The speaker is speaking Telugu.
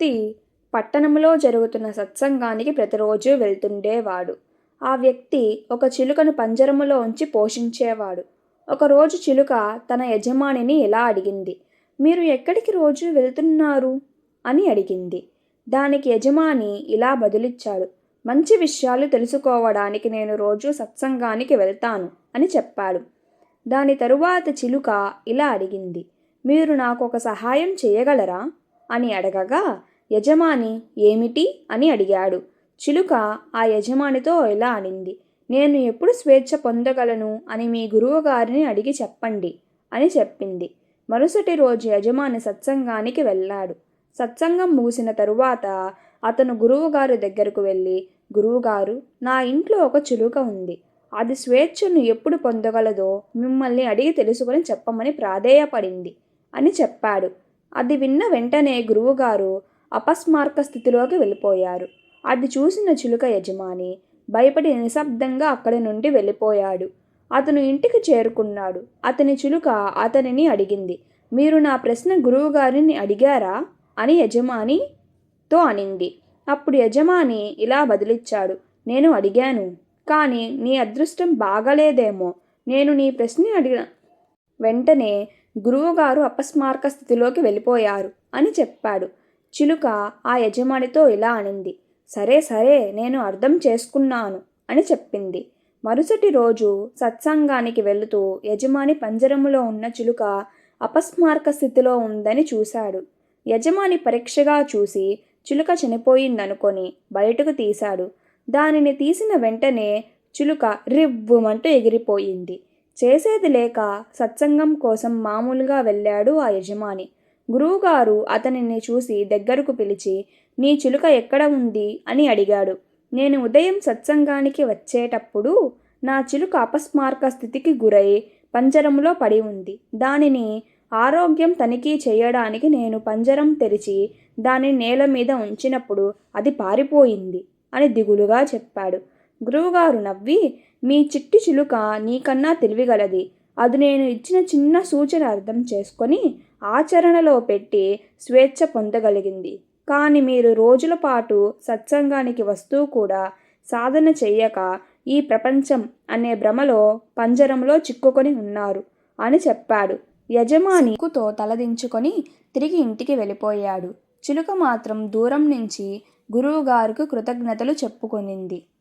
వ్యక్తి పట్టణంలో జరుగుతున్న సత్సంగానికి ప్రతిరోజు వెళ్తుండేవాడు. ఆ వ్యక్తి ఒక చిలుకను పంజరములో ఉంచి పోషించేవాడు. ఒకరోజు చిలుక తన యజమానిని ఇలా అడిగింది మీరు ఎక్కడికి రోజు వెళ్తున్నారు? అని అడిగింది. దానికి యజమాని ఇలా బదులిచ్చాడు మంచి విషయాలు తెలుసుకోవడానికి నేను రోజు సత్సంగానికి వెళ్తాను అని చెప్పాడు. దాని తరువాత చిలుక ఇలా అడిగింది మీరు నాకు ఒక సహాయం చేయగలరా? అని అడగగా యజమాని ఏమిటి అని అడిగాడు. చిలుక ఆ యజమానితో ఇలా అనింది. నేను ఎప్పుడు స్వేచ్ఛ పొందగలను అని మీ గురువుగారిని అడిగి చెప్పండి అని చెప్పింది. మరుసటి రోజు యజమాని సత్సంగానికి వెళ్ళాడు. సత్సంగం ముగిసిన తరువాత అతను గురువుగారి దగ్గరకు వెళ్ళి గురువుగారు నా ఇంట్లో ఒక చిలుక ఉంది. అది స్వేచ్ఛను ఎప్పుడు పొందగలదో మిమ్మల్ని అడిగి తెలుసుకొని చెప్పమని ప్రాధేయపడింది అని చెప్పాడు. అది విన్న వెంటనే గురువుగారు అపస్మారక స్థితిలోకి వెళ్ళిపోయారు. అది చూసిన చిలుక యజమాని భయపడి నిశ్శబ్దంగా అక్కడి నుండి వెళ్ళిపోయాడు. అతను ఇంటికి చేరుకున్నాడు. అతని చిలుక అతనిని అడిగింది మీరు నా ప్రశ్న గురువుగారిని అడిగారా? అని యజమానితో అనింది. అప్పుడు యజమాని ఇలా బదిలిచ్చాడు నేను అడిగాను కానీ నీ అదృష్టం బాగలేదేమో. నేను నీ ప్రశ్న అడిగిన వెంటనే గురువుగారు అపస్మారక స్థితిలోకి వెళ్ళిపోయారు అని చెప్పాడు. చిలుక ఆ యజమానితో ఇలా అనింది సరే సరే నేను అర్థం చేసుకున్నాను అని చెప్పింది. మరుసటి రోజు సత్సంగానికి వెళుతూ యజమాని పంజరములో ఉన్న చిలుక అపస్మారక స్థితిలో ఉందని చూశాడు. యజమాని పరీక్షగా చూసి చిలుక చనిపోయిందనుకొని బయటకు తీశాడు. దానిని తీసిన వెంటనే చిలుక రివ్వుమంటూ ఎగిరిపోయింది. చేసేది లేక సత్సంగం కోసం మామూలుగా వెళ్ళాడు ఆ యజమాని. గురువుగారు అతనిని చూసి దగ్గరకు పిలిచి నీ చిలుక ఎక్కడ ఉంది? అని అడిగాడు. నేను ఉదయం సత్సంగానికి వచ్చేటప్పుడు నా చిలుక అపస్మారక స్థితికి గురై పంజరంలో పడి ఉంది. దానిని ఆరోగ్యం తనిఖీ చేయడానికి నేను పంజరం తెరిచి దాని నేల మీద ఉంచినప్పుడు అది పారిపోయింది అని దిగులుగా చెప్పాడు. గురువుగారు నవ్వి మీ చిట్టి చిలుక నీకన్నా తెలివిగలది. అది నేను ఇచ్చిన చిన్న సూచన అర్థం చేసుకొని ఆచరణలో పెట్టి స్వేచ్ఛ పొందగలిగింది. కానీ మీరు రోజుల పాటు సత్సంగానికి వస్తూ కూడా సాధన చెయ్యక ఈ ప్రపంచం అనే భ్రమలో పంజరంలో చిక్కుకొని ఉన్నారు అని చెప్పాడు. యజమాని తలదించుకొని తిరిగి ఇంటికి వెళ్ళిపోయాడు. చిలుక మాత్రం దూరం నుంచి గురువుగారికి కృతజ్ఞతలు చెప్పుకొనింది.